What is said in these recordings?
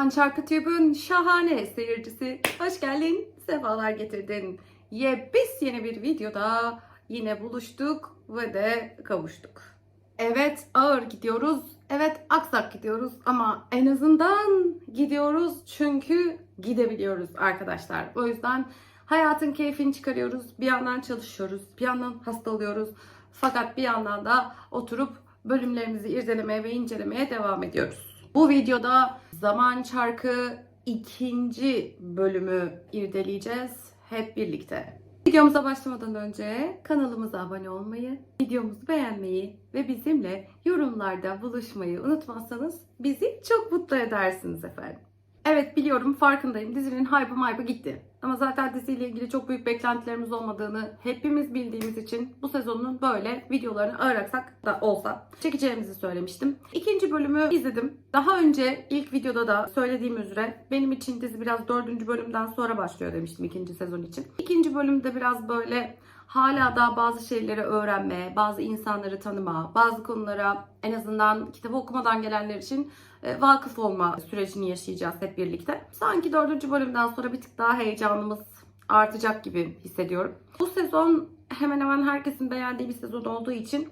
Zaman Çarkı Tübün şahane seyircisi. Hoş geldin, sefalar getirdin. Yepis yeni bir videoda yine buluştuk ve de kavuştuk. Evet ağır gidiyoruz, evet aksak gidiyoruz ama en azından gidiyoruz çünkü gidebiliyoruz arkadaşlar. O yüzden hayatın keyfini çıkarıyoruz. Bir yandan çalışıyoruz, bir yandan hasta. Fakat bir yandan da oturup bölümlerimizi irdelemeye ve incelemeye devam ediyoruz. Bu videoda Zaman Çarkı ikinci bölümü irdeleyeceğiz hep birlikte. Videomuza başlamadan önce kanalımıza abone olmayı, videomuzu beğenmeyi ve bizimle yorumlarda buluşmayı unutmazsanız bizi çok mutlu edersiniz efendim. Evet biliyorum farkındayım dizinin hype'ı maypı gitti. Ama zaten diziyle ilgili çok büyük beklentilerimiz olmadığını hepimiz bildiğimiz için bu sezonun böyle videolarını ağır aksak da olsa çekeceğimizi söylemiştim. İkinci bölümü izledim. Daha önce ilk videoda da söylediğim üzere benim için dizi biraz dördüncü bölümden sonra başlıyor demiştim ikinci sezon için. İkinci bölümde biraz böyle hala daha bazı şeyleri öğrenme, bazı insanları tanıma, bazı konulara en azından kitabı okumadan gelenler için vakıf olma sürecini yaşayacağız hep birlikte. Sanki dördüncü bölümden sonra bir tık daha heyecanımız artacak gibi hissediyorum. Bu sezon hemen hemen herkesin beğendiği bir sezon olduğu için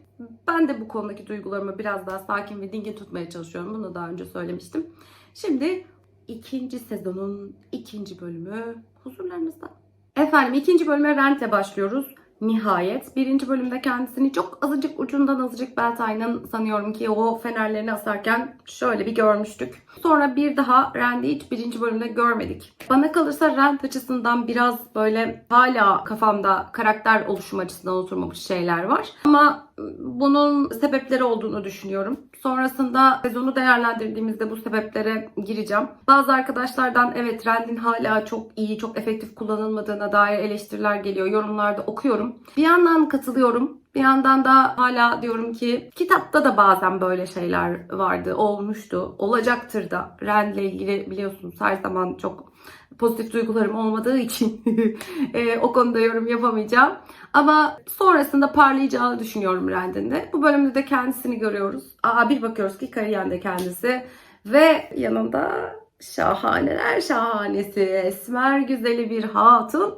ben de bu konudaki duygularımı biraz daha sakin ve dingin tutmaya çalışıyorum. Bunu daha önce söylemiştim. Şimdi ikinci sezonun ikinci bölümü huzurlarınızda. Efendim ikinci bölüme Rent'le başlıyoruz. Nihayet. Birinci bölümde kendisini çok azıcık ucundan azıcık Beltay'ın sanıyorum ki o fenerlerini asarken şöyle bir görmüştük. Sonra bir daha Rand'i hiç birinci bölümde görmedik. Bana kalırsa Rand açısından biraz böyle hala kafamda karakter oluşum açısından oturmamış şeyler var. Ama bunun sebepleri olduğunu düşünüyorum. Sonrasında sezonu değerlendirdiğimizde bu sebeplere gireceğim. Bazı arkadaşlardan evet Rand'in hala çok iyi, çok efektif kullanılmadığına dair eleştiriler geliyor. Yorumlarda okuyorum. Bir yandan katılıyorum. Bir yandan da hala diyorum ki kitapta da bazen böyle şeyler vardı, olmuştu, olacaktır da. Rand'le ilgili biliyorsunuz her zaman çok pozitif duygularım olmadığı için e, o konuda yorum yapamayacağım. Ama sonrasında parlayacağını düşünüyorum Rand'in de. Bu bölümde de kendisini görüyoruz. Aa bir bakıyoruz ki Kariyen de kendisi. Ve yanında şahaneler şahanesi, esmer güzeli bir hatun.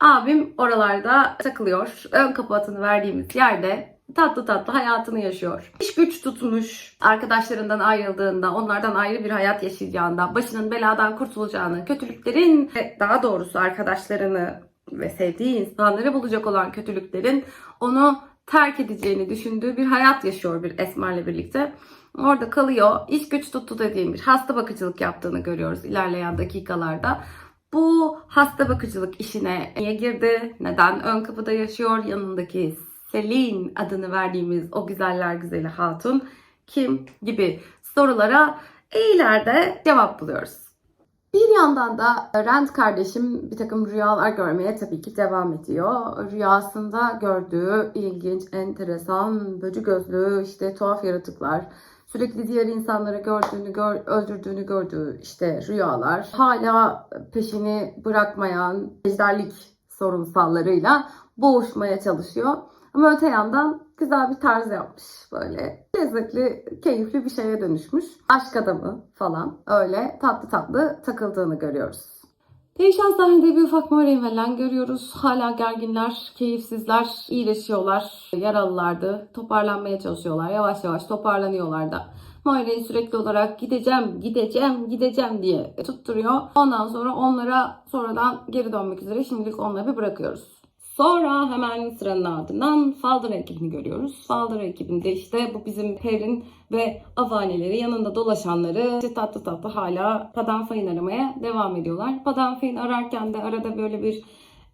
Abim oralarda takılıyor. Ön kapatını verdiğimiz yerde tatlı tatlı hayatını yaşıyor. İş güç tutmuş, arkadaşlarından ayrıldığında, onlardan ayrı bir hayat yaşayacağında, başının beladan kurtulacağını, kötülüklerin, daha doğrusu arkadaşlarını ve sevdiği insanları bulacak olan kötülüklerin onu terk edeceğini düşündüğü bir hayat yaşıyor bir Esmer'le birlikte. Orada kalıyor. İş güç tuttu dediğim bir hasta bakıcılık yaptığını görüyoruz ilerleyen dakikalarda. Bu hasta bakıcılık işine niye girdi? Neden ön kapıda yaşıyor? Yanındaki Selin adını verdiğimiz o güzeller güzeli hatun kim gibi sorulara ileride cevap buluyoruz. Bir yandan da Rand kardeşim bir takım rüyalar görmeye tabii ki devam ediyor. Rüyasında gördüğü ilginç, enteresan, böcü gözlü, işte tuhaf yaratıklar, sürekli diğer insanları gördüğünü, gör, öldürdüğünü gördüğü işte rüyalar, hala peşini bırakmayan ejderlik sorunsallarıyla boğuşmaya çalışıyor. Ama öte yandan güzel bir tarz yapmış böyle. Lezzetli, keyifli bir şeye dönüşmüş. Aşk adamı falan öyle tatlı tatlı takıldığını görüyoruz. Değişen sahnede bir ufak Moiraine ve Len görüyoruz. Hala gerginler, keyifsizler, iyileşiyorlar. Yaralılardı. Toparlanmaya çalışıyorlar. Yavaş yavaş toparlanıyorlar da. Moiraine sürekli olarak gideceğim, gideceğim, gideceğim diye tutturuyor. Ondan sonra onlara sonradan geri dönmek üzere şimdilik onları bir bırakıyoruz. Sonra hemen sıranın ardından Faldor ekibini görüyoruz. Faldor ekibinde işte bu bizim Per'in ve avaneleri yanında dolaşanları işte tatlı tatlı hala Padanfay'ın aramaya devam ediyorlar. Padanfay'ın ararken de arada böyle bir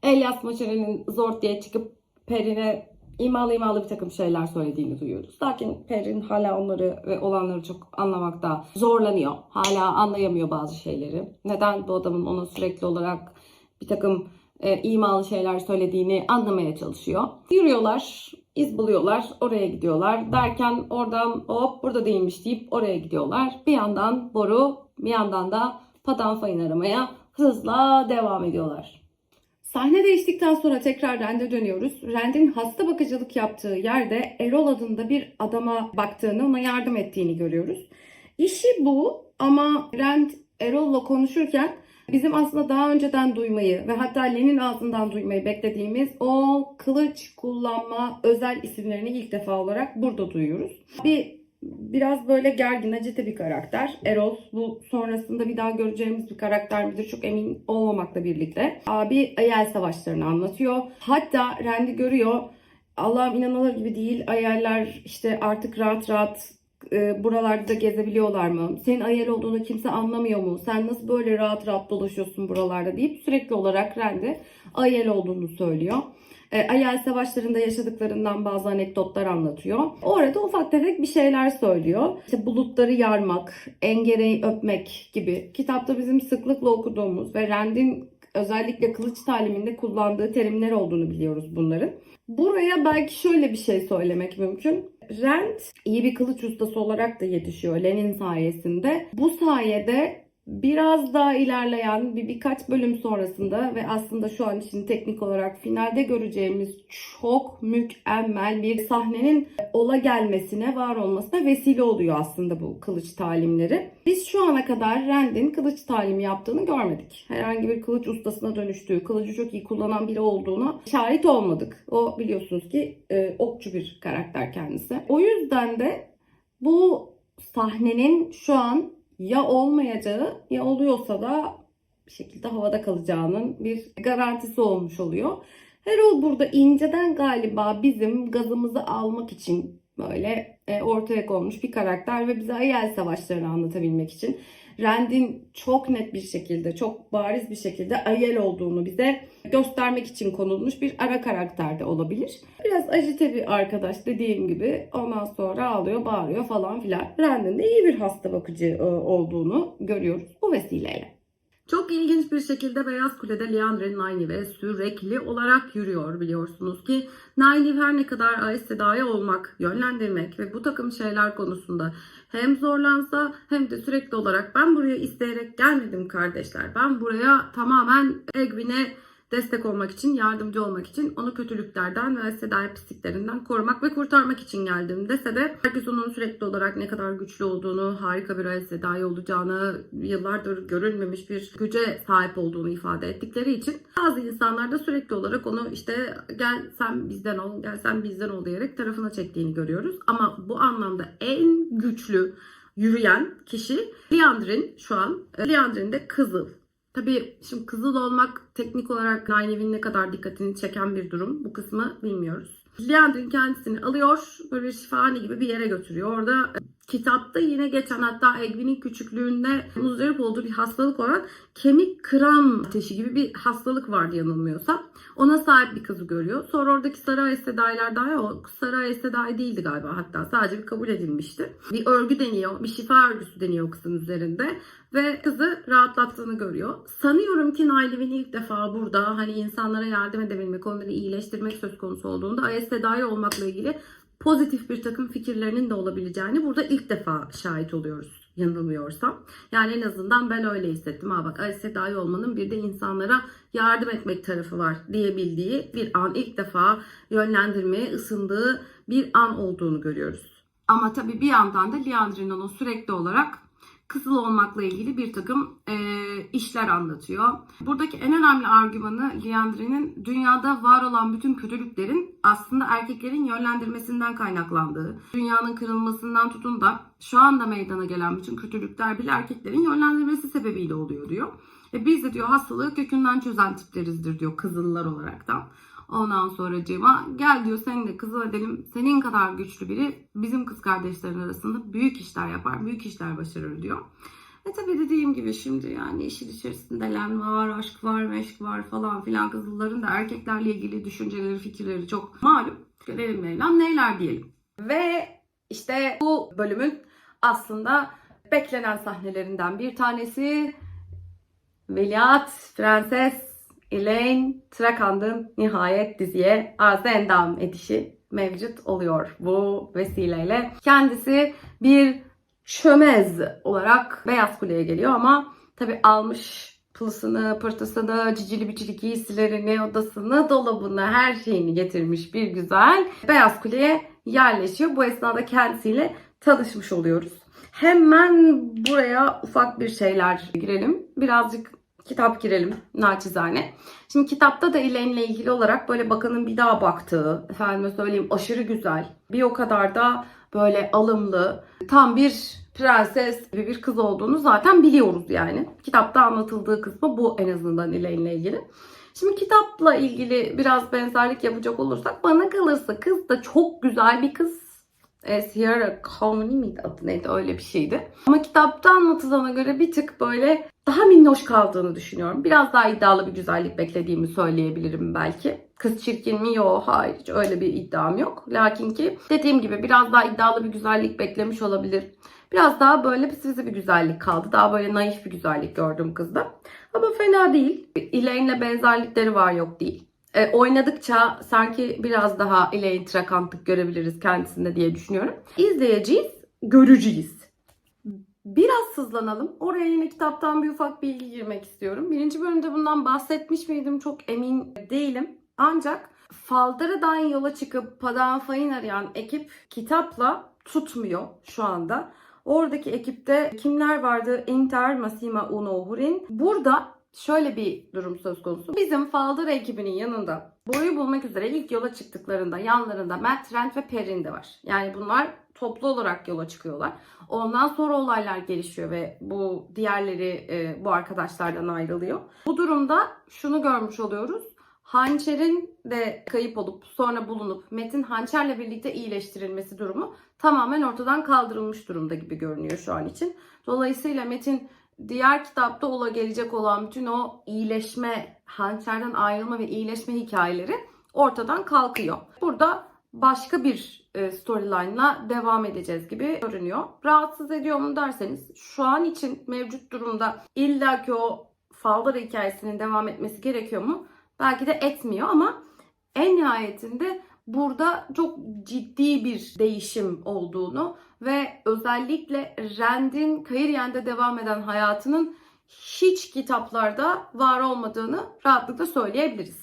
Elias Maçere'nin zor diye çıkıp Per'ine imalı imalı bir takım şeyler söylediğini duyuyoruz. Lakin Per'in hala onları ve olanları çok anlamakta zorlanıyor. Hala anlayamıyor bazı şeyleri. Neden bu adamın ona sürekli olarak bir takım e, imalı şeyler söylediğini anlamaya çalışıyor. Yürüyorlar, iz buluyorlar, oraya gidiyorlar. Derken oradan hop burada değilmiş deyip oraya gidiyorlar. Bir yandan Boru, bir yandan da Padanfay'ın aramaya hızla devam ediyorlar. Sahne değiştikten sonra tekrar Rand'e dönüyoruz. Rand'in hasta bakıcılık yaptığı yerde Erol adında bir adama baktığını, ona yardım ettiğini görüyoruz. İşi bu ama Rand Erol'la konuşurken bizim aslında daha önceden duymayı ve hatta Len'in ağzından duymayı beklediğimiz o kılıç kullanma özel isimlerini ilk defa olarak burada duyuyoruz. Bir biraz böyle gergin, acıtı bir karakter. Erol bu sonrasında bir daha göreceğimiz bir karakter midir çok emin olmamakla birlikte. Abi Ayel savaşlarını anlatıyor. Hatta Randy görüyor. Allah'ım inanılır gibi değil. Ayeller işte artık rahat rahat e, buralarda gezebiliyorlar mı? Senin ayel olduğunu kimse anlamıyor mu? Sen nasıl böyle rahat rahat dolaşıyorsun buralarda deyip sürekli olarak Randy ayel olduğunu söylüyor. E, Ayel savaşlarında yaşadıklarından bazı anekdotlar anlatıyor. Orada ufak tefek bir şeyler söylüyor. İşte bulutları yarmak, engereyi öpmek gibi kitapta bizim sıklıkla okuduğumuz ve Rand'in özellikle kılıç taliminde kullandığı terimler olduğunu biliyoruz bunların. Buraya belki şöyle bir şey söylemek mümkün. Rand iyi bir kılıç ustası olarak da yetişiyor Lenin sayesinde. Bu sayede biraz daha ilerleyen bir birkaç bölüm sonrasında ve aslında şu an için teknik olarak finalde göreceğimiz çok mükemmel bir sahnenin ola gelmesine, var olmasına vesile oluyor aslında bu kılıç talimleri. Biz şu ana kadar Rand'in kılıç talimi yaptığını görmedik. Herhangi bir kılıç ustasına dönüştüğü, kılıcı çok iyi kullanan biri olduğuna şahit olmadık. O biliyorsunuz ki e, okçu bir karakter kendisi. O yüzden de bu sahnenin şu an ya olmayacağı ya oluyorsa da bir şekilde havada kalacağının bir garantisi olmuş oluyor. Erol burada inceden galiba bizim gazımızı almak için böyle e, ortaya konmuş bir karakter ve bize Ayel savaşlarını anlatabilmek için Rand'in çok net bir şekilde, çok bariz bir şekilde Ayel olduğunu bize göstermek için konulmuş bir ara karakter de olabilir. Biraz ajite bir arkadaş dediğim gibi ondan sonra ağlıyor, bağırıyor falan filan. Rand'in de iyi bir hasta bakıcı e, olduğunu görüyoruz bu vesileyle. Çok ilginç bir şekilde Beyaz Kule'de Leandre Nynaeve sürekli olarak yürüyor biliyorsunuz ki Nynaeve her ne kadar Aes Sedai olmak, yönlendirmek ve bu takım şeyler konusunda hem zorlansa hem de sürekli olarak ben buraya isteyerek gelmedim kardeşler. Ben buraya tamamen Egwin'e destek olmak için, yardımcı olmak için, onu kötülüklerden ve Sedai pisliklerinden korumak ve kurtarmak için geldim dese de herkes onun sürekli olarak ne kadar güçlü olduğunu, harika bir Sedai olacağını, yıllardır görülmemiş bir güce sahip olduğunu ifade ettikleri için bazı insanlar da sürekli olarak onu işte gel sen bizden ol, gel sen bizden ol diyerek tarafına çektiğini görüyoruz. Ama bu anlamda en güçlü yürüyen kişi Liandrin şu an. Liandrin de kızıl. Tabii şimdi kızıl olmak teknik olarak Nynaeve'in ne kadar dikkatini çeken bir durum. Bu kısmı bilmiyoruz. Leandrin kendisini alıyor, böyle şifahane gibi bir yere götürüyor. Orada kitapta yine geçen hatta Egwin'in küçüklüğünde muzdarip olduğu bir hastalık olan kemik kıran ateşi gibi bir hastalık vardı yanılmıyorsam. Ona sahip bir kızı görüyor. Sonra oradaki Sarı Aesedai'ler daha o Sarı Aesedai değildi galiba hatta sadece bir kabul edilmişti. Bir örgü deniyor, bir şifa örgüsü deniyor kızın üzerinde ve kızı rahatlattığını görüyor. Sanıyorum ki Nailev'in ilk defa burada hani insanlara yardım edebilmek, onları iyileştirmek söz konusu olduğunda Aes Sedai olmakla ilgili pozitif bir takım fikirlerinin de olabileceğini burada ilk defa şahit oluyoruz yanılmıyorsam. Yani en azından ben öyle hissettim. Ha bak Aes Sedai olmanın bir de insanlara yardım etmek tarafı var diyebildiği bir an ilk defa yönlendirmeye ısındığı bir an olduğunu görüyoruz. Ama tabii bir yandan da Leandrin onu sürekli olarak kızıl olmakla ilgili bir takım e, işler anlatıyor. Buradaki en önemli argümanı Leandrin'in dünyada var olan bütün kötülüklerin aslında erkeklerin yönlendirmesinden kaynaklandığı, dünyanın kırılmasından tutun da şu anda meydana gelen bütün kötülükler bile erkeklerin yönlendirmesi sebebiyle oluyor diyor. E biz de diyor hastalığı kökünden çözen tiplerizdir diyor kızıllar olaraktan. Ondan sonra Cema gel diyor seni de kızıl edelim. Senin kadar güçlü biri bizim kız kardeşlerin arasında büyük işler yapar, büyük işler başarır diyor. E tabi dediğim gibi şimdi yani işin içerisinde len var, aşk var, meşk var falan filan kızılların da erkeklerle ilgili düşünceleri, fikirleri çok malum. Gelelim Mevlam neyler diyelim. Ve işte bu bölümün aslında beklenen sahnelerinden bir tanesi Veliaht Prenses Elaine Trakand'ın nihayet diziye arıza endam edişi mevcut oluyor bu vesileyle. Kendisi bir çömez olarak Beyaz Kule'ye geliyor ama tabi almış pılısını, pırtısını, cicili bicili giysilerini, odasını, dolabını, her şeyini getirmiş bir güzel Beyaz Kule'ye yerleşiyor. Bu esnada kendisiyle tanışmış oluyoruz. Hemen buraya ufak bir şeyler girelim. Birazcık kitap girelim naçizane. Şimdi kitapta da Elaine'le ilgili olarak böyle bakanın bir daha baktığı, efendime söyleyeyim aşırı güzel, bir o kadar da böyle alımlı, tam bir prenses gibi bir kız olduğunu zaten biliyoruz yani. Kitapta anlatıldığı kısmı bu en azından Elaine'le ilgili. Şimdi kitapla ilgili biraz benzerlik yapacak olursak bana kalırsa kız da çok güzel bir kız. E, Sierra Colony miydi adı neydi öyle bir şeydi. Ama kitapta anlatılana göre bir tık böyle daha minnoş kaldığını düşünüyorum. Biraz daha iddialı bir güzellik beklediğimi söyleyebilirim belki. Kız çirkin mi? Yok hayır hiç öyle bir iddiam yok. Lakin ki dediğim gibi biraz daha iddialı bir güzellik beklemiş olabilir. Biraz daha böyle pis bir güzellik kaldı. Daha böyle naif bir güzellik gördüm kızda. Ama fena değil. Elaine'le benzerlikleri var yok değil. E, oynadıkça sanki biraz daha Elaine trakantlık görebiliriz kendisinde diye düşünüyorum. İzleyeceğiz, göreceğiz. Biraz hızlanalım. Oraya yine kitaptan bir ufak bilgi girmek istiyorum. Birinci bölümde bundan bahsetmiş miydim çok emin değilim. Ancak Faldara'dan yola çıkıp Padan Fay'ın arayan ekip kitapla tutmuyor şu anda. Oradaki ekipte kimler vardı? Inter, Massima, Uno, Hurin. Burada şöyle bir durum söz konusu. Bizim Faldara ekibinin yanında boyu bulmak üzere ilk yola çıktıklarında yanlarında Matt, Trent ve Perrin de var. Yani bunlar toplu olarak yola çıkıyorlar. Ondan sonra olaylar gelişiyor ve bu diğerleri e, bu arkadaşlardan ayrılıyor. Bu durumda şunu görmüş oluyoruz. Hançer'in de kayıp olup sonra bulunup Metin Hançer'le birlikte iyileştirilmesi durumu tamamen ortadan kaldırılmış durumda gibi görünüyor şu an için. Dolayısıyla Metin diğer kitapta ola gelecek olan bütün o iyileşme, hançerden ayrılma ve iyileşme hikayeleri ortadan kalkıyor. Burada başka bir e, storyline'la devam edeceğiz gibi görünüyor. Rahatsız ediyor mu derseniz şu an için mevcut durumda illaki o Faldara hikayesinin devam etmesi gerekiyor mu? Belki de etmiyor ama en nihayetinde burada çok ciddi bir değişim olduğunu ve özellikle Rand'in Kairyen'de devam eden hayatının hiç kitaplarda var olmadığını rahatlıkla söyleyebiliriz.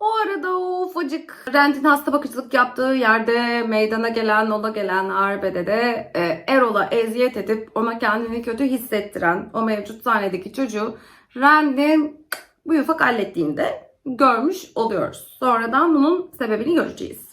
O arada o ufacık Rand'in hasta bakıcılık yaptığı yerde meydana gelen, ola gelen arbede de e, Erol'a eziyet edip ona kendini kötü hissettiren o mevcut sahnedeki çocuğu Rand'in bu ufak hallettiğinde görmüş oluyoruz. Sonradan bunun sebebini göreceğiz.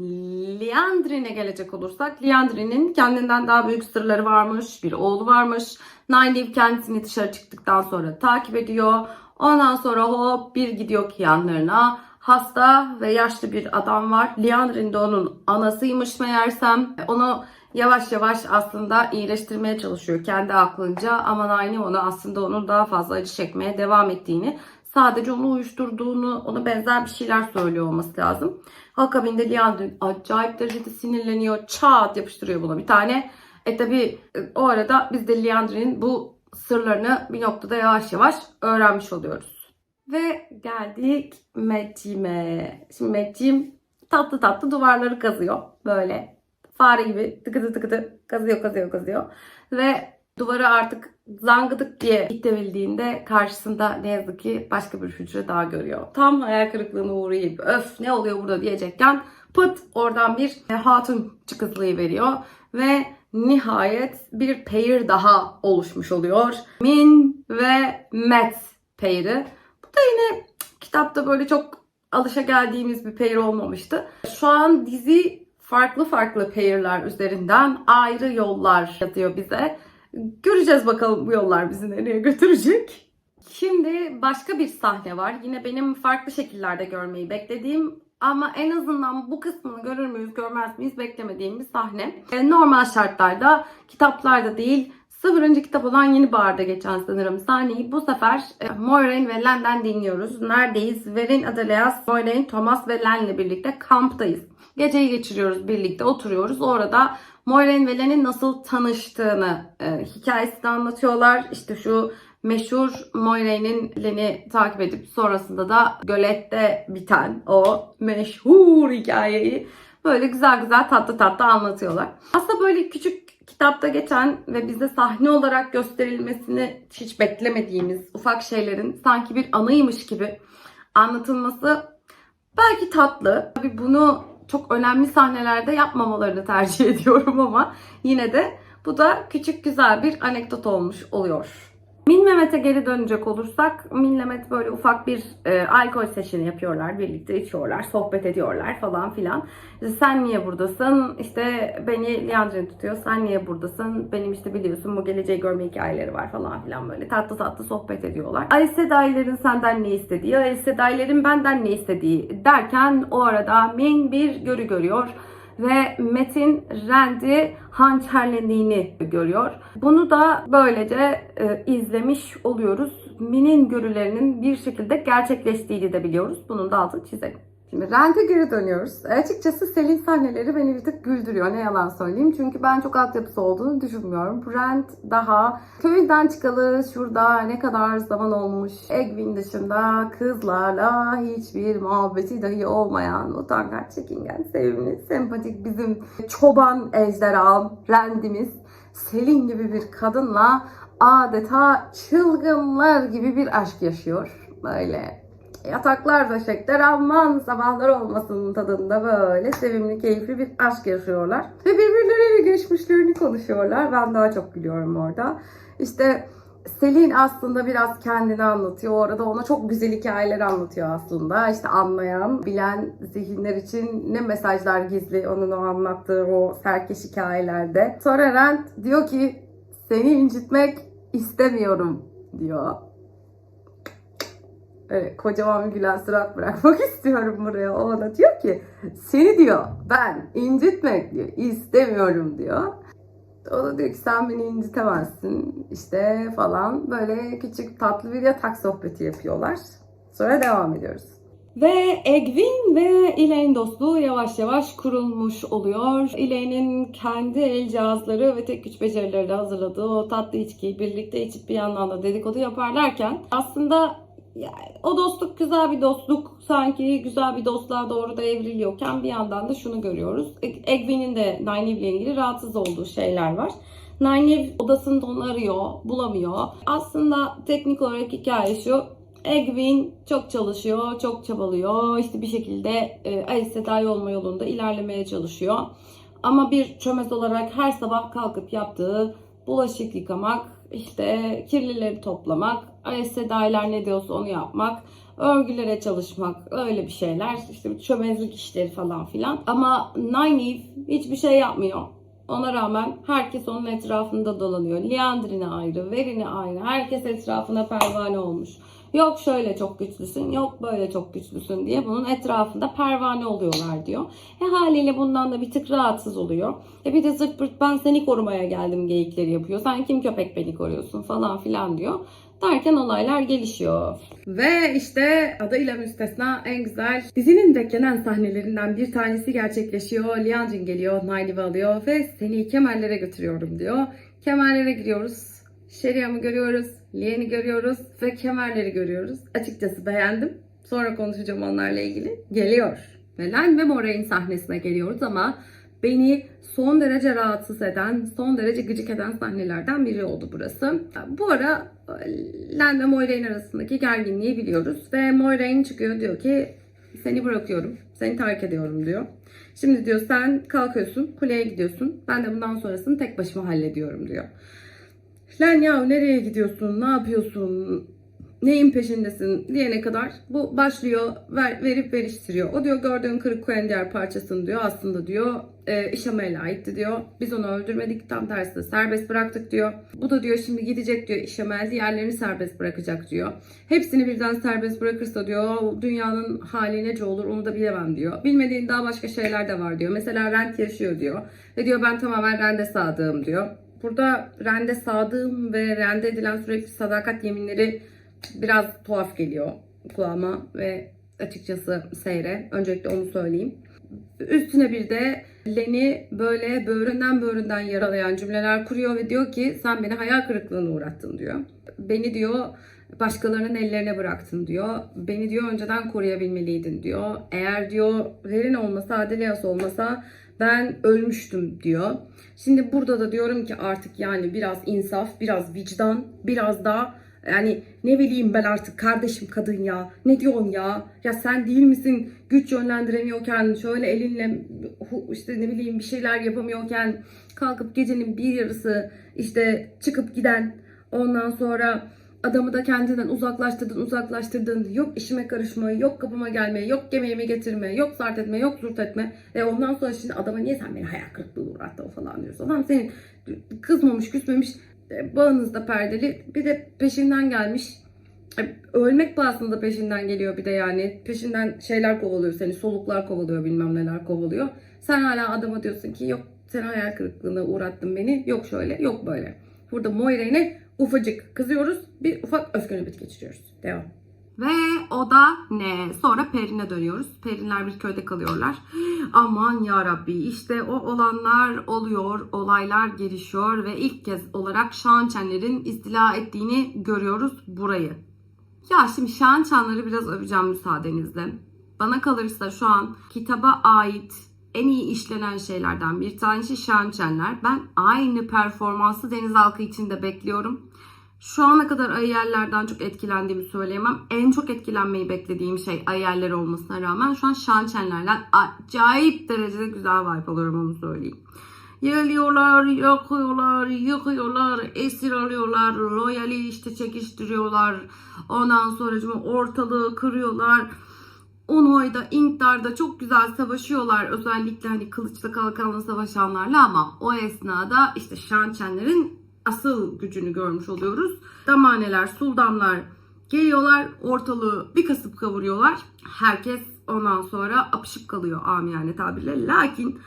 Leandrin'e gelecek olursak Leandrin'in kendinden daha büyük sırları varmış. Bir oğlu varmış. Nynaeve kendisini dışarı çıktıktan sonra takip ediyor. Ondan sonra hop bir gidiyor ki yanlarına. Hasta ve yaşlı bir adam var. Leandrin de onun anasıymış meğersem. Onu yavaş yavaş aslında iyileştirmeye çalışıyor kendi aklınca. Ama Nynaeve onu aslında onun daha fazla acı çekmeye devam ettiğini sadece onu uyuşturduğunu, ona benzer bir şeyler söylüyor olması lazım. Akabinde Leandrin acayip derecede sinirleniyor. Çat yapıştırıyor buna bir tane. E tabi o arada biz de Leandrin'in bu sırlarını bir noktada yavaş yavaş öğrenmiş oluyoruz. Ve geldik Medcim'e. Şimdi Medcim tatlı tatlı duvarları kazıyor. Böyle fare gibi tıkıdı tıkıdı kazıyor kazıyor kazıyor. Ve duvarı artık zangıdık diye itebildiğinde karşısında ne yazık ki başka bir hücre daha görüyor. Tam hayal kırıklığına uğrayıp öf ne oluyor burada diyecekken pıt oradan bir hatun çıkızlığı veriyor ve nihayet bir pair daha oluşmuş oluyor. Min ve Matt pair'i. Bu da yine kitapta böyle çok alışa geldiğimiz bir pair olmamıştı. Şu an dizi farklı farklı pair'ler üzerinden ayrı yollar yazıyor bize. Göreceğiz bakalım bu yollar bizi nereye götürecek. Şimdi başka bir sahne var. Yine benim farklı şekillerde görmeyi beklediğim ama en azından bu kısmını görür müyüz görmez miyiz beklemediğim bir sahne. E, normal şartlarda kitaplarda değil sıfırıncı kitap olan Yeni Bahar'da geçen sanırım sahneyi bu sefer e, Moiraine ve Len'den dinliyoruz. Neredeyiz? Verin Adeleas, Moiraine, Thomas ve Len'le birlikte kamptayız. Geceyi geçiriyoruz birlikte oturuyoruz. Orada Moiraine ve Len'in nasıl tanıştığını e, hikayesini anlatıyorlar. İşte şu meşhur Moiraine'in Len'i takip edip sonrasında da gölette biten o meşhur hikayeyi böyle güzel güzel tatlı tatlı anlatıyorlar. Aslında böyle küçük kitapta geçen ve bize sahne olarak gösterilmesini hiç beklemediğimiz ufak şeylerin sanki bir anıymış gibi anlatılması belki tatlı. Tabii bunu çok önemli sahnelerde yapmamalarını tercih ediyorum ama yine de bu da küçük güzel bir anekdot olmuş oluyor. Min Mehmet'e geri dönecek olursak Min Mehmet böyle ufak bir e, alkol seçini yapıyorlar. Birlikte içiyorlar, sohbet ediyorlar falan filan. İşte sen niye buradasın? İşte beni Leandrin tutuyor. Sen niye buradasın? Benim işte biliyorsun bu geleceği görme hikayeleri var falan filan böyle tatlı tatlı sohbet ediyorlar. Alice Dayler'in senden ne istediği, Alice Dayler'in benden ne istediği derken o arada Min bir görü görüyor ve Metin Rand'i hançerlediğini görüyor. Bunu da böylece e, izlemiş oluyoruz. Min'in görülerinin bir şekilde gerçekleştiğini de biliyoruz. Bunun da altını çizelim. Şimdi Rent'e geri dönüyoruz. Açıkçası Selin sahneleri beni bir tık güldürüyor. Ne yalan söyleyeyim. Çünkü ben çok altyapısı olduğunu düşünmüyorum. Rent daha köyünden çıkalı şurada ne kadar zaman olmuş. Egwin dışında kızlarla hiçbir muhabbeti dahi olmayan utangaç, çekingen, sevimli, sempatik bizim çoban ejderham Rent'imiz Selin gibi bir kadınla adeta çılgınlar gibi bir aşk yaşıyor. Böyle yataklar döşekler aman sabahlar olmasının tadında böyle sevimli keyifli bir aşk yaşıyorlar. Ve birbirleriyle geçmişlerini konuşuyorlar. Ben daha çok gülüyorum orada. İşte Selin aslında biraz kendini anlatıyor. Orada ona çok güzel hikayeler anlatıyor aslında. İşte anlayan, bilen zihinler için ne mesajlar gizli onun o anlattığı o serkeş hikayelerde. Sonra Rent diyor ki seni incitmek istemiyorum diyor. Evet, kocaman bir gülen surat bırakmak istiyorum buraya. O ona diyor ki seni diyor ben incitmek diyor istemiyorum diyor. O da diyor ki sen beni incitemezsin işte falan böyle küçük tatlı bir yatak sohbeti yapıyorlar. Sonra devam ediyoruz. Ve Egwin ve Elaine dostluğu yavaş yavaş kurulmuş oluyor. Elaine'in kendi el cihazları ve tek güç becerileri hazırladığı o tatlı içkiyi birlikte içip bir yandan da dedikodu yaparlarken aslında yani o dostluk güzel bir dostluk. Sanki güzel bir dostluğa doğru da evriliyorken bir yandan da şunu görüyoruz. Egwin'in de Nynaeve ile ilgili rahatsız olduğu şeyler var. Nynaeve odasında onu arıyor, bulamıyor. Aslında teknik olarak hikaye şu. Egwin çok çalışıyor, çok çabalıyor. İşte bir şekilde e, Sedai olma yolunda ilerlemeye çalışıyor. Ama bir çömez olarak her sabah kalkıp yaptığı bulaşık yıkamak, işte kirlileri toplamak, Aes Sedai'ler ne diyorsa onu yapmak, örgülere çalışmak, öyle bir şeyler. İşte çömezlik işleri falan filan. Ama Nynaeve hiçbir şey yapmıyor. Ona rağmen herkes onun etrafında dolanıyor. Liandrin'e ayrı, Verin'e ayrı. Herkes etrafına pervane olmuş. Yok şöyle çok güçlüsün, yok böyle çok güçlüsün diye bunun etrafında pervane oluyorlar diyor. E haliyle bundan da bir tık rahatsız oluyor. E bir de zırt ben seni korumaya geldim geyikleri yapıyor. Sen kim köpek beni koruyorsun falan filan diyor. Derken olaylar gelişiyor. Ve işte adıyla müstesna en güzel dizinin beklenen sahnelerinden bir tanesi gerçekleşiyor. Liandrin geliyor, Nynaeve'i alıyor ve seni kemallere götürüyorum diyor. Kemallere giriyoruz. Şeriam'ı görüyoruz, Lien'i görüyoruz ve kemerleri görüyoruz. Açıkçası beğendim. Sonra konuşacağım onlarla ilgili. Geliyor. Ve Len ve Moraine sahnesine geliyoruz ama beni son derece rahatsız eden, son derece gıcık eden sahnelerden biri oldu burası. Bu ara Len ve Moiraine arasındaki gerginliği biliyoruz. Ve Moiraine çıkıyor diyor ki seni bırakıyorum, seni terk ediyorum diyor. Şimdi diyor sen kalkıyorsun, kuleye gidiyorsun. Ben de bundan sonrasını tek başıma hallediyorum diyor. Lan ya nereye gidiyorsun, ne yapıyorsun, neyin peşindesin diyene kadar bu başlıyor ver, verip veriştiriyor. O diyor gördüğün kırık koyan diğer parçasını diyor aslında diyor e, İşamel'e aitti diyor. Biz onu öldürmedik tam tersine serbest bıraktık diyor. Bu da diyor şimdi gidecek diyor İşamel diğerlerini serbest bırakacak diyor. Hepsini birden serbest bırakırsa diyor dünyanın hali nece olur onu da bilemem diyor. Bilmediğin daha başka şeyler de var diyor. Mesela Rent yaşıyor diyor. Ve diyor ben tamamen Rent'e sadığım diyor. Burada Rent'e sadığım ve Rent'e edilen sürekli sadakat yeminleri biraz tuhaf geliyor kulağıma ve açıkçası seyre. Öncelikle onu söyleyeyim. Üstüne bir de Len'i böyle böğründen böğründen yaralayan cümleler kuruyor ve diyor ki sen beni hayal kırıklığına uğrattın diyor. Beni diyor başkalarının ellerine bıraktın diyor. Beni diyor önceden koruyabilmeliydin diyor. Eğer diyor Verin olmasa, Adelias olmasa ben ölmüştüm diyor. Şimdi burada da diyorum ki artık yani biraz insaf, biraz vicdan, biraz da Yani ne bileyim ben artık kardeşim kadın ya. Ne diyorsun ya? Ya sen değil misin güç yönlendiremiyorken şöyle elinle işte ne bileyim bir şeyler yapamıyorken kalkıp gecenin bir yarısı işte çıkıp giden ondan sonra adamı da kendinden uzaklaştırdın uzaklaştırdın. Yok işime karışma yok kapıma gelme yok yemeğimi getirme yok zart etme yok zurt etme. E ondan sonra şimdi adama niye sen beni hayal kırıklığı uğrattın falan diyorsun. Adam senin kızmamış küsmemiş e, bağınızda perdeli bir de peşinden gelmiş. E, ölmek pahasında peşinden geliyor bir de yani. Peşinden şeyler kovalıyor seni soluklar kovalıyor bilmem neler kovalıyor. Sen hala adama diyorsun ki yok sen hayal kırıklığına uğrattın beni yok şöyle yok böyle. Burada Moire'ne ufacık kızıyoruz bir ufak öfke nöbeti geçiriyoruz devam ve o da ne? Sonra Perin'e dönüyoruz. Perinler bir köyde kalıyorlar. Aman ya Rabbi işte o olanlar oluyor, olaylar gelişiyor ve ilk kez olarak Şahançenlerin istila ettiğini görüyoruz burayı. Ya şimdi Şahançenleri biraz öveceğim müsaadenizle. Bana kalırsa şu an kitaba ait en iyi işlenen şeylerden bir tanesi Şahançenler. Ben aynı performansı Deniz Halkı için de bekliyorum. Şu ana kadar ayerlerden çok etkilendiğimi söyleyemem. En çok etkilenmeyi beklediğim şey ayeller olmasına rağmen şu an şançenlerden acayip derecede güzel vibe alıyorum onu söyleyeyim. Geliyorlar, yakıyorlar, yıkıyorlar, esir alıyorlar, royali işte çekiştiriyorlar. Ondan sonra ortalığı kırıyorlar. Unoy'da, Inktar'da çok güzel savaşıyorlar. Özellikle hani kılıçla kalkanla savaşanlarla ama o esnada işte Şançenlerin asıl gücünü görmüş oluyoruz. Damaneler, sultanlar geliyorlar, ortalığı bir kasıp kavuruyorlar. Herkes ondan sonra apışıp kalıyor amiyane tabirle. Lakin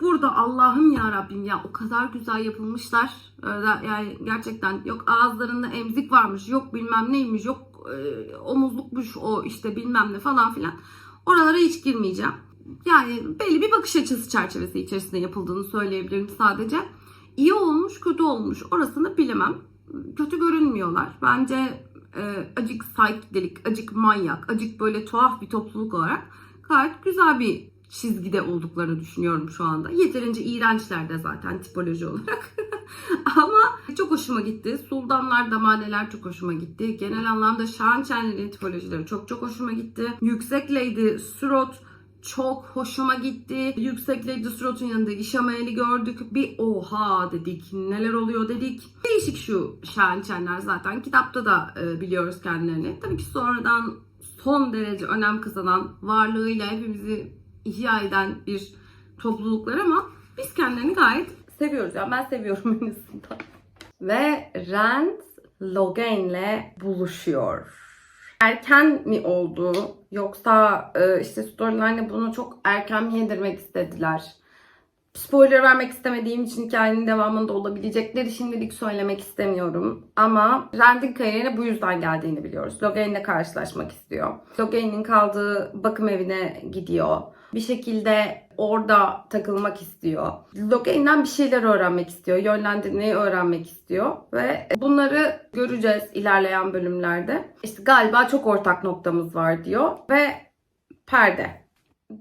burada Allah'ım ya Rabbim ya o kadar güzel yapılmışlar. Öyle Yani gerçekten yok ağızlarında emzik varmış, yok bilmem neymiş, yok e, omuzlukmuş o işte bilmem ne falan filan. Oralara hiç girmeyeceğim. Yani belli bir bakış açısı çerçevesi içerisinde yapıldığını söyleyebilirim sadece. İyi olmuş, kötü olmuş. Orasını bilemem. Kötü görünmüyorlar. Bence e, acık psychedelic, acık manyak, acık böyle tuhaf bir topluluk olarak gayet güzel bir çizgide olduklarını düşünüyorum şu anda. Yeterince iğrençler de zaten tipoloji olarak. Ama çok hoşuma gitti. Sultanlar, damaneler çok hoşuma gitti. Genel anlamda Şahançenlerin tipolojileri çok çok hoşuma gitti. Yüksek Lady, Surot, çok hoşuma gitti. Yüksek Lady Strot'un yanında İşamayel'i gördük. Bir oha dedik. Neler oluyor dedik. Değişik şu şahançenler zaten. Kitapta da e, biliyoruz kendilerini. Tabii ki sonradan son derece önem kazanan varlığıyla hepimizi ihya eden bir topluluklar ama biz kendilerini gayet seviyoruz. Yani ben seviyorum en azından. Ve Rand Logain'le buluşuyor erken mi oldu yoksa e, işte storyline'e bunu çok erken mi yedirmek istediler? Spoiler vermek istemediğim için hikayenin devamında olabilecekleri şimdilik söylemek istemiyorum. Ama Rand'in kariyerine bu yüzden geldiğini biliyoruz. Logain'le karşılaşmak istiyor. Logain'in kaldığı bakım evine gidiyor. Bir şekilde orada takılmak istiyor. Logain'den bir şeyler öğrenmek istiyor. Yönlendirmeyi öğrenmek istiyor. Ve bunları göreceğiz ilerleyen bölümlerde. İşte galiba çok ortak noktamız var diyor. Ve perde.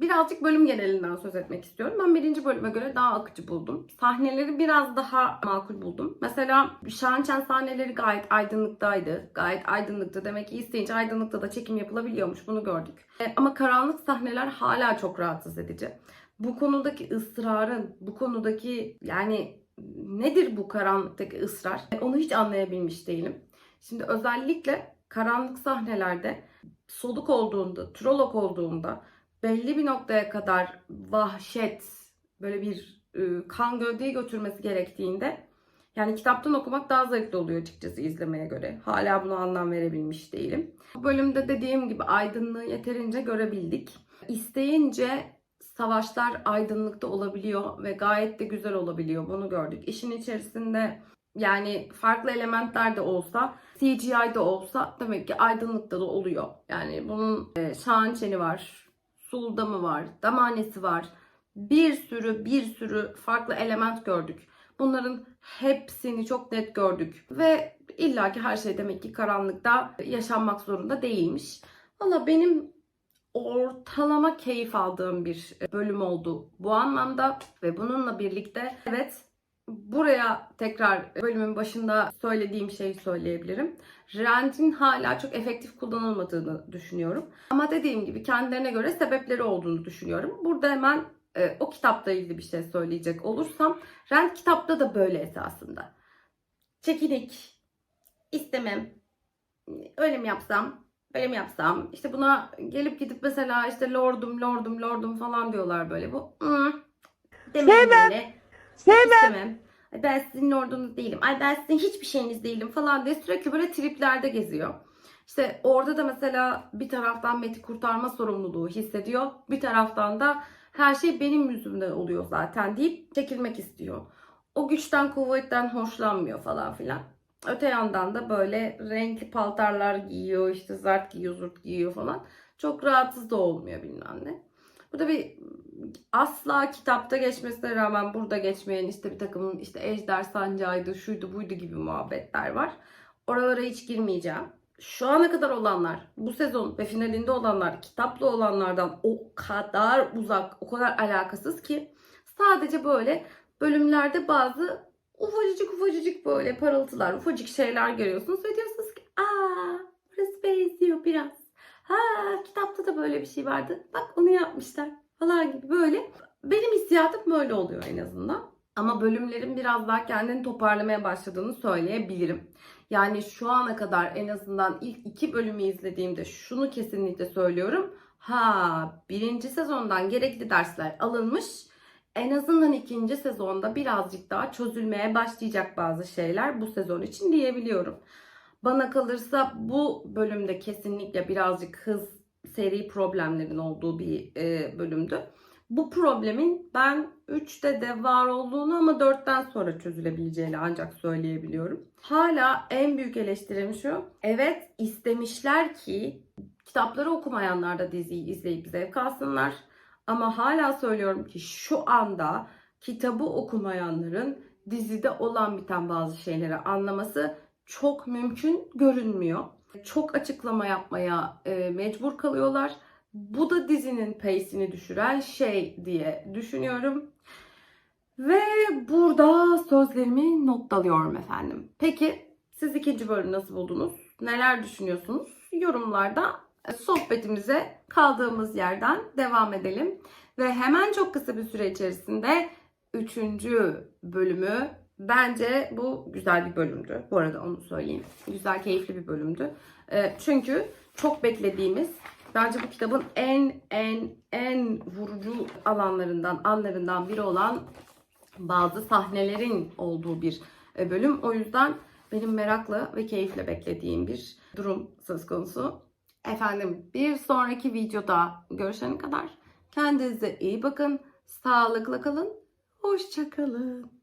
Birazcık bölüm genelinden söz etmek istiyorum. Ben birinci bölüme göre daha akıcı buldum. Sahneleri biraz daha makul buldum. Mesela Şahançen sahneleri gayet aydınlıktaydı. Gayet aydınlıktı. Demek ki isteyince aydınlıkta da çekim yapılabiliyormuş. Bunu gördük. E, ama karanlık sahneler hala çok rahatsız edici. Bu konudaki ısrarın, bu konudaki yani nedir bu karanlıktaki ısrar? E, onu hiç anlayabilmiş değilim. Şimdi özellikle karanlık sahnelerde soluk olduğunda, trolok olduğunda belli bir noktaya kadar vahşet, böyle bir e, kan gövdeyi götürmesi gerektiğinde yani kitaptan okumak daha zevkli oluyor açıkçası izlemeye göre. Hala buna anlam verebilmiş değilim. Bu bölümde dediğim gibi aydınlığı yeterince görebildik. İsteyince savaşlar aydınlıkta olabiliyor ve gayet de güzel olabiliyor. Bunu gördük. İşin içerisinde yani farklı elementler de olsa, CGI de olsa demek ki aydınlıkta da oluyor. Yani bunun e, şahançeni var, suldamı var, damanesi var. Bir sürü bir sürü farklı element gördük. Bunların hepsini çok net gördük. Ve illaki her şey demek ki karanlıkta yaşanmak zorunda değilmiş. Valla benim ortalama keyif aldığım bir bölüm oldu bu anlamda ve bununla birlikte evet buraya tekrar bölümün başında söylediğim şeyi söyleyebilirim. Rent'in hala çok efektif kullanılmadığını düşünüyorum. Ama dediğim gibi kendilerine göre sebepleri olduğunu düşünüyorum. Burada hemen e, o kitapla ilgili bir şey söyleyecek olursam Rent kitapta da böyle esasında. Çekinik, istemem, öyle mi yapsam, böyle mi yapsam, işte buna gelip gidip mesela işte lordum, lordum, lordum falan diyorlar böyle bu. Hmm, demeyin öyle. İstemem. Ay ben sizin lordunuz değilim. Ay ben sizin hiçbir şeyiniz değilim falan diye sürekli böyle triplerde geziyor. İşte orada da mesela bir taraftan Met'i kurtarma sorumluluğu hissediyor. Bir taraftan da her şey benim yüzümden oluyor zaten deyip çekilmek istiyor. O güçten kuvvetten hoşlanmıyor falan filan. Öte yandan da böyle renkli paltarlar giyiyor, işte zart giyiyor, zurt giyiyor falan. Çok rahatsız da olmuyor bilmem ne. Burada bir asla kitapta geçmesine rağmen burada geçmeyen işte bir takım işte ejder sancağıydı, şuydu buydu gibi muhabbetler var. Oralara hiç girmeyeceğim. Şu ana kadar olanlar, bu sezon ve finalinde olanlar, kitaplı olanlardan o kadar uzak, o kadar alakasız ki sadece böyle bölümlerde bazı ufacıcık ufacıcık böyle parıltılar, ufacık şeyler görüyorsunuz ve diyorsunuz ki aa burası benziyor biraz. Ha kitapta da böyle bir şey vardı. Bak onu yapmışlar falan gibi böyle. Benim hissiyatım böyle oluyor en azından. Ama bölümlerin biraz daha kendini toparlamaya başladığını söyleyebilirim. Yani şu ana kadar en azından ilk iki bölümü izlediğimde şunu kesinlikle söylüyorum. Ha birinci sezondan gerekli dersler alınmış. En azından ikinci sezonda birazcık daha çözülmeye başlayacak bazı şeyler bu sezon için diyebiliyorum. Bana kalırsa bu bölümde kesinlikle birazcık hız seri problemlerin olduğu bir e, bölümdü. Bu problemin ben 3'te de var olduğunu ama 4'ten sonra çözülebileceğini ancak söyleyebiliyorum. Hala en büyük eleştirim şu. Evet istemişler ki kitapları okumayanlar da diziyi izleyip zevk alsınlar. Ama hala söylüyorum ki şu anda kitabı okumayanların dizide olan biten bazı şeyleri anlaması çok mümkün görünmüyor. Çok açıklama yapmaya e, mecbur kalıyorlar. Bu da dizinin pace'ini düşüren şey diye düşünüyorum. Ve burada sözlerimi noktalıyorum efendim. Peki siz ikinci bölümü nasıl buldunuz? Neler düşünüyorsunuz? Yorumlarda sohbetimize kaldığımız yerden devam edelim. Ve hemen çok kısa bir süre içerisinde üçüncü bölümü bence bu güzel bir bölümdü. Bu arada onu söyleyeyim. Güzel, keyifli bir bölümdü. Ee, çünkü çok beklediğimiz bence bu kitabın en en en vurucu alanlarından, anlarından biri olan bazı sahnelerin olduğu bir e, bölüm. O yüzden benim merakla ve keyifle beklediğim bir durum söz konusu. Efendim bir sonraki videoda görüşene kadar kendinize iyi bakın, sağlıkla kalın, hoşça kalın.